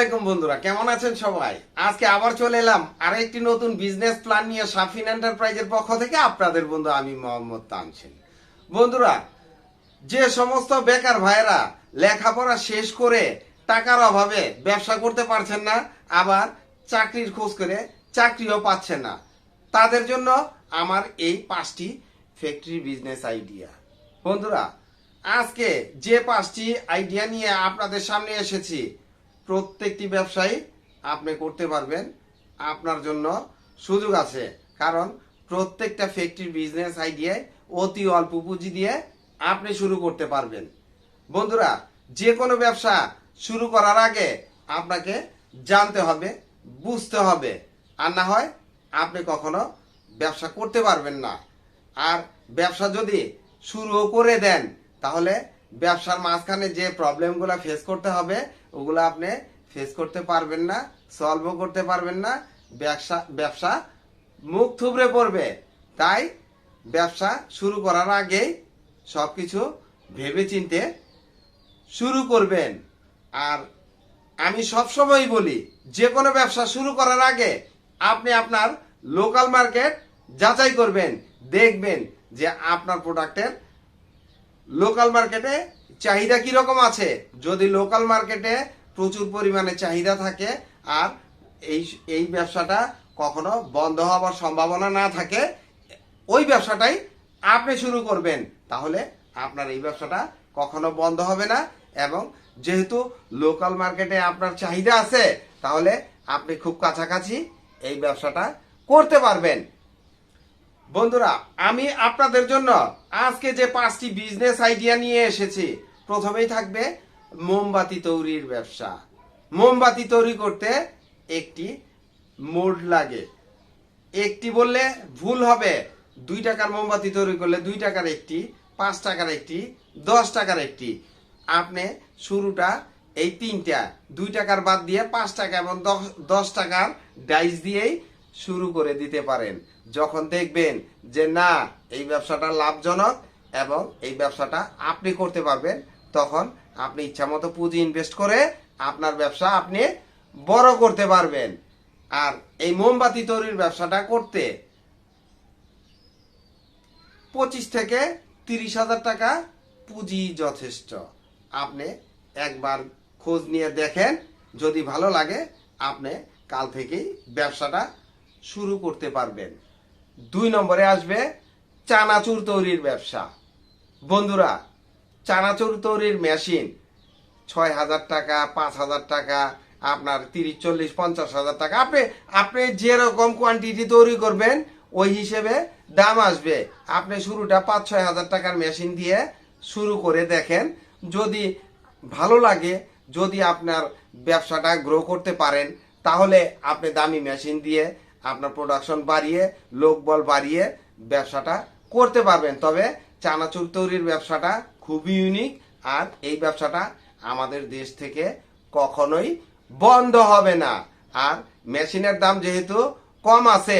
আলাইকুম বন্ধুরা, কেমন আছেন সবাই? আজকে আবার চলে এলাম আরেকটি নতুন বিজনেস প্ল্যান নিয়ে সাফিন এন্টারপ্রাইজের পক্ষ থেকে আপনাদের বন্ধু আমি মোহাম্মদ তানসিন। বন্ধুরা, যে সমস্ত বেকার ভাইরা লেখাপড়া শেষ করে টাকার অভাবে ব্যবসা করতে পারছেন না, আবার চাকরির খোঁজ করে চাকরিও পাচ্ছেন না, তাদের জন্য আমার এই পাঁচটি ফ্যাক্টরি বিজনেস আইডিয়া বন্ধুরা, আজকে যে পাঁচটি আইডিয়া নিয়ে আপনাদের সামনে এসেছি প্রত্যেকটি ব্যবসায়ী আপনি করতে পারবেন। আপনার জন্য সুযোগ আছে। কারণ প্রত্যেকটা ফ্যাক্টরির বিজনেস আইডিয়ায় অতি অল্প পুঁজি দিয়ে আপনি শুরু করতে পারবেন। বন্ধুরা যে কোনো ব্যবসা শুরু করার আগে আপনাকে জানতে হবে, বুঝতে হবে। আর না হয় আপনি কখনো ব্যবসা করতে পারবেন না। আর ব্যবসা যদি শুরুও করে দেন, তাহলে ব্যবসার মাঝখানে যে প্রবলেমগুলো ফেস করতে হবে, ওগুলো আপনি ফেস করতে পারবেন না সলভও করতে পারবেন না, ব্যবসা ব্যবসা মুখ থুবড়ে পড়বে। তাই ব্যবসা শুরু করার আগেই সবকিছু ভেবে চিনতে শুরু করবেন। আর আমি সবসময় বলি, যে কোনো ব্যবসা শুরু করার আগে আপনি আপনার লোকাল মার্কেট যাচাই করবেন, দেখবেন যে আপনার প্রোডাক্টের লোকাল মার্কেটে চাহিদা কীরকম আছে? যদি লোকাল মার্কেটে প্রচুর পরিমাণে চাহিদা থাকে আর এই এই ব্যবসাটা কখনো বন্ধ হওয়ার সম্ভাবনা না থাকে, ওই ব্যবসাটাই আপনি শুরু করবেন। তাহলে আপনার এই ব্যবসাটা কখনো বন্ধ হবে না এবং যেহেতু লোকাল মার্কেটে আপনার চাহিদা আছে, তাহলে আপনি খুব কাছাকাছি এই ব্যবসাটা করতে পারবেন। বন্ধুরা, আমি আপনাদের জন্য আজকে যে পাঁচটি বিজনেস আইডিয়া নিয়ে এসেছি, প্রথমেই থাকবে মোমবাতি তৈরির ব্যবসা। মোমবাতি তৈরি করতে একটি মোড লাগে। একটি বললে ভুল হবে, দুই টাকার মোমবাতি তৈরি করলে দুই টাকার একটি, পাঁচ টাকার একটি, দশ টাকার একটি। আপনি শুরুটা এই তিনটা, দুই টাকার বাদ দিয়ে পাঁচ টাকা এবং দশ- টাকার ডাইস দিয়েই শুরু করে দিতে পারেন। যখন দেখবেন যে না, এই ব্যবসাটা লাভজনক এবং এই ব্যবসাটা আপনি করতে পারবেন, তখন আপনি ইচ্ছামতো পুঁজি ইনভেস্ট করে আপনার ব্যবসা আপনি বড় করতে পারবেন। আর এই মোমবাতি তৈরির ব্যবসাটা করতে পঁচিশ থেকে তিরিশ হাজার টাকা পুঁজি যথেষ্ট। আপনি একবার খোঁজ নিয়ে দেখেন, যদি ভালো লাগে, আপনি কাল থেকেই ব্যবসাটা শুরু করতে পারবেন। দুই নম্বরে আসবে চানাচুর তৈরির ব্যবসা। বন্ধুরা, চানাচুর তৈরির মেশিন ছয় হাজার টাকা, পাঁচ হাজার টাকা, আপনার তিরিশ, চল্লিশ, পঞ্চাশ হাজার টাকা। আপনি আপনি যেরকম কোয়ান্টিটি তৈরি করবেন, ওই হিসেবে দাম আসবে। আপনি শুরুটা পাঁচ, ছয় হাজার টাকার মেশিন দিয়ে শুরু করে দেখেন। যদি ভালো লাগে, যদি আপনার ব্যবসাটা গ্রো করতে পারেন, তাহলে আপনি দামি মেশিন দিয়ে আপনার প্রোডাকশন বাড়িয়ে লোকবল বাড়িয়ে ব্যবসাটা করতে পারবেন। তবে চানাচুর তৈরির ব্যবসাটা খুবই ইউনিক আর এই ব্যবসাটা আমাদের দেশ থেকে কখনোই বন্ধ হবে না। আর মেশিনের দাম যেহেতু কম আছে,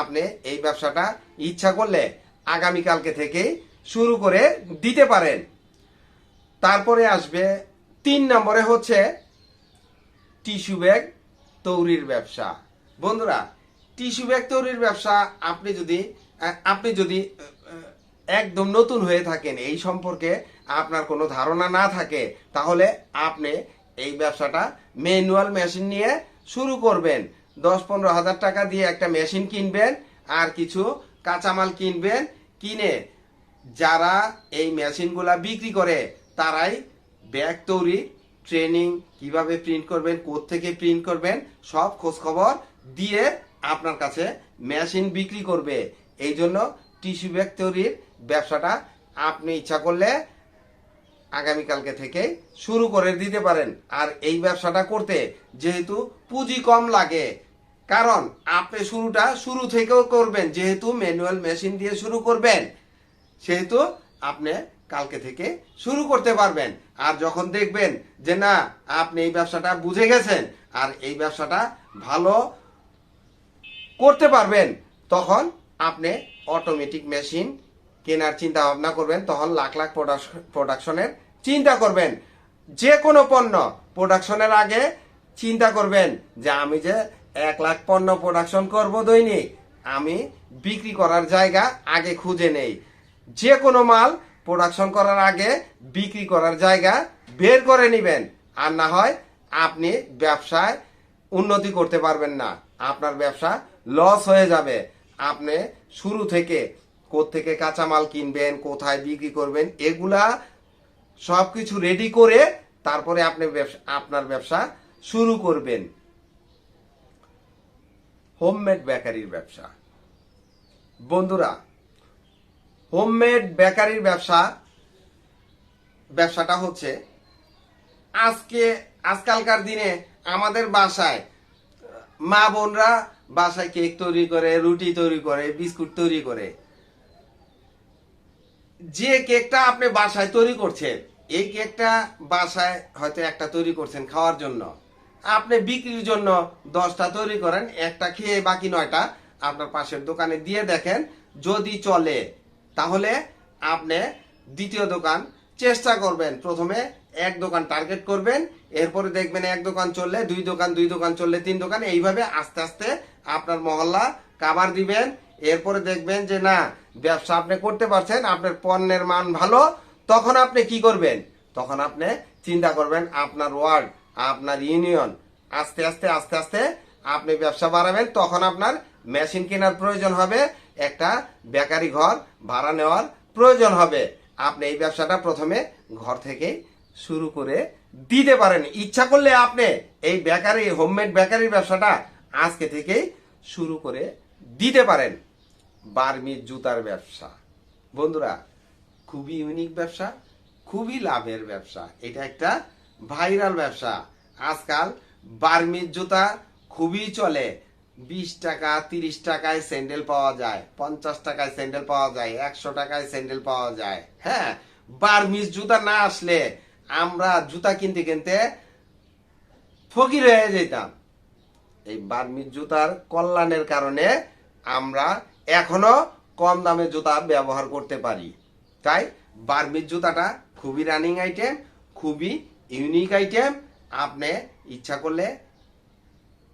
আপনি এই ব্যবসাটা ইচ্ছা করলে আগামীকালকে থেকেই শুরু করে দিতে পারেন। তারপরে আসবে তিন নম্বরে হচ্ছে টিস্যু ব্যাগ তৈরির ব্যবসা। বন্ধুরা টিস্যু ব্যাগ তৈরির ব্যবসা, আপনি যদি আপনি যদি একদম নতুন হয়ে থাকেন, এই সম্পর্কে আপনার কোনো ধারণা না থাকে, তাহলে আপনি এই ব্যবসাটা ম্যানুয়াল মেশিন নিয়ে শুরু করবেন। দশ পনেরো হাজার টাকা দিয়ে একটা মেশিন কিনবেন, আর কিছু কাঁচামাল কিনবেন, কিনে যারা এই মেশিনগুলা বিক্রি করে, তারাই ব্যাগ তৈরি, ট্রেনিং কীভাবে প্রিন্ট করবেন থেকে প্রিন্ট করবেন, সব খোঁজখবর দিয়ে আপনার কাছে মেশিন বিক্রি করবে। এই জন্য টিস্যু ব্যাগ তৈরির ব্যবসাটা আপনি ইচ্ছা করলে আগামীকালকে থেকে শুরু করে দিতে পারেন। আর এই ব্যবসাটা করতে যেহেতু পুঁজি কম লাগে, কারণ আপনি শুরুটা শুরু থেকেও করবেন, যেহেতু ম্যানুয়াল মেশিন দিয়ে শুরু করবেন, সেহেতু আপনি কালকে থেকে শুরু করতে পারবেন। আর যখন দেখবেন যে না, আপনি এই ব্যবসাটা বুঝে গেছেন, আর এই ব্যবসাটা ভালো করতে পারবেন, তখন আপনি অটোমেটিক মেশিন কেনার চিন্তা ভাবনা করবেন, তখন লাখ লাখ প্রোডাকশনের চিন্তা করবেন। যে কোনো পণ্য প্রোডাকশনের আগে চিন্তা করবেন যে আমি যে এক লাখ পণ্য প্রোডাকশন করব দৈনিক, আমি বিক্রি করার জায়গা আগে খুঁজে নেই। যে কোনো মাল প্রোডাকশন করার আগে বিক্রি করার জায়গা বের করে নেবেন, আর না হয় আপনি ব্যবসায় উন্নতি করতে পারবেন না। আপনার ব্যবসা লস হয়ে যাবে। আপনি শুরু থেকে থেকে কাঁচামাল কিনবেন, কোথায় বিক্রি করবেন, এগুলা সবকিছু রেডি করে তারপরে আপনি আপনার ব্যবসা শুরু করবেন। হোমমেড বেকারির ব্যবসা। বন্ধুরা, হোমমেড বেকারির ব্যবসা, ব্যবসাটা হচ্ছে আজকে, আজকালকার দিনে আমাদের বাসায় মা বোনরা বাসায় কেক তৈরি করে, রুটি তৈরি করে, বিস্কুট তৈরি করে। যে কেকটা আপনি বাসায় তৈরি করছেন, এই কেকটা বাসায় হয়তো একটা তৈরি করছেন খাওয়ার জন্য। আপনি বিক্রির জন্য দশটা তৈরি করেন, একটা খেয়ে বাকি নয়টা আপনার পাশের দোকানে দিয়ে দেখেন, যদি চলে, তাহলে আপনি দ্বিতীয় দোকান চেষ্টা করবেন। প্রথমে এক দোকান টার্গেট করবেন, এরপরে দেখবেন এক দোকান চললে দুই দোকান দুই দোকান চললে তিন দোকান, এইভাবে আস্তে আস্তে আপনার মহল্লা কাবার দিবেন। এরপরে দেখবেন যে, না, ব্যবসা আপনি করতে পারছেন, আপনার পণ্যের মান ভালো। তখন আপনি কি করবেন? তখন আপনি চিন্তা করবেন, আপনার ওয়ার্ড, আপনার ইউনিয়ন, আস্তে আস্তে আস্তে আস্তে আপনি ব্যবসা বাড়াবেন। তখন আপনার মেশিন কেনার প্রয়োজন হবে, একটা বেকারি ঘর ভাড়া নেওয়ার প্রয়োজন হবে। আপনি এই ব্যবসাটা প্রথমে ঘর থেকে শুরু করে দিতে পারেন। ইচ্ছা করলে আপনি এই বেকারি, হোমমেড বেকারির ব্যবসাটা আজকে থেকেই শুরু করে দিতে পারেন। বার্মির জুতার ব্যবসা। বন্ধুরা, খুবই ইউনিক ব্যবসা, খুবই লাভের ব্যবসা। এটা একটা ভাইরাল ব্যবসা। আজকাল বার্মির জুতা খুবই চলে। বিশ টাকা, তিরিশ টাকায় স্যান্ডেল পাওয়া যায়, পঞ্চাশ টাকায় স্যান্ডেল পাওয়া যায়, একশো টাকায় স্যান্ডেল পাওয়া যায়। হ্যাঁ বার্মিজ জুতা না আসলে আমরা জুতা কিনতে কিনতে ফকির হয়ে যেতাম। এই বার্মিজ জুতার কল্যাণের কারণে আমরা এখনও কম দামে জুতা ব্যবহার করতে পারি। তাই বার্মিজ জুতাটা খুবই রানিং আইটেম, খুবই ইউনিক আইটেম। আপনি ইচ্ছা করলে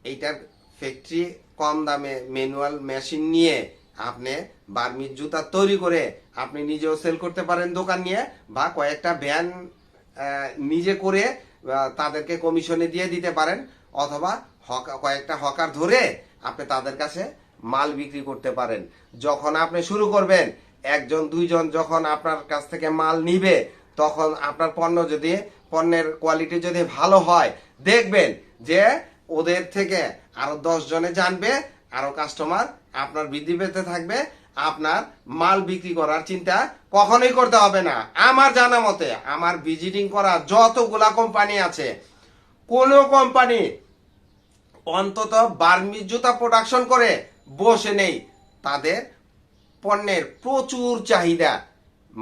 এইটার ফ্যাক্টরি কম দামে ম্যানুয়াল মেশিন নিয়ে আপনি বার্মিজ জুতা তৈরি করে আপনি নিজেও সেল করতে পারেন দোকান নিয়ে বা কয়েকটা ভ্যান নিজে করে তাদেরকে কমিশনে দিয়ে দিতে পারেন। অথবা কয়েকটা হকার ধরে আপনি তাদের কাছে মাল বিক্রি করতে পারেন। যখন আপনি শুরু করবেন, একজন, দুইজন যখন আপনার কাছ থেকে মাল নিবে, তখন আপনার পণ্য যদি, পণ্যের কোয়ালিটি যদি ভালো হয়, দেখবেন যে ওদের থেকে আরও দশ জনে জানবে, আরও কাস্টমার আপনার বৃদ্ধি পেতে থাকবে, আপনার মাল বিক্রি করার চিন্তা কখনোই করতে হবে না। আমার জানা মতে, আমার ভিজিটিং করা যতগুলা কোম্পানি আছে, কোনো কোম্পানি অন্তত বার্মি জুতা প্রোডাকশন করে বসে নেই। তাদের পণ্যের প্রচুর চাহিদা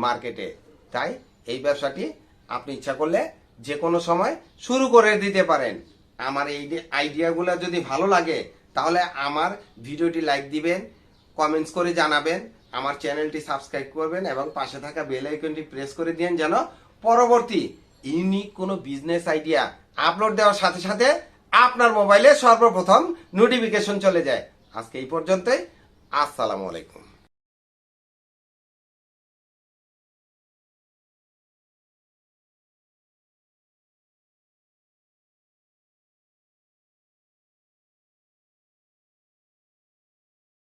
মার্কেটে। তাই এই ব্যবসাটি আপনি ইচ্ছা করলে যে কোনো সময় শুরু করে দিতে পারেন। আমার এই আইডিয়াগুলো যদি ভালো লাগে, তাহলে আমার ভিডিওটি লাইক দিবেন কমেন্টস করে জানাবেন, আমার চ্যানেলটি সাবস্ক্রাইব করবেন এবং পাশে থাকা বেল আইকনটি প্রেস করে দিন যেন পরবর্তী ইউনিক কোনো বিজনেস আইডিয়া আপলোড দেওয়ার সাথে সাথে আপনার মোবাইলে সর্বপ্রথম নোটিফিকেশন চলে যায়। আজকে এই পর্যন্তই। আসসালামু আলাইকুম।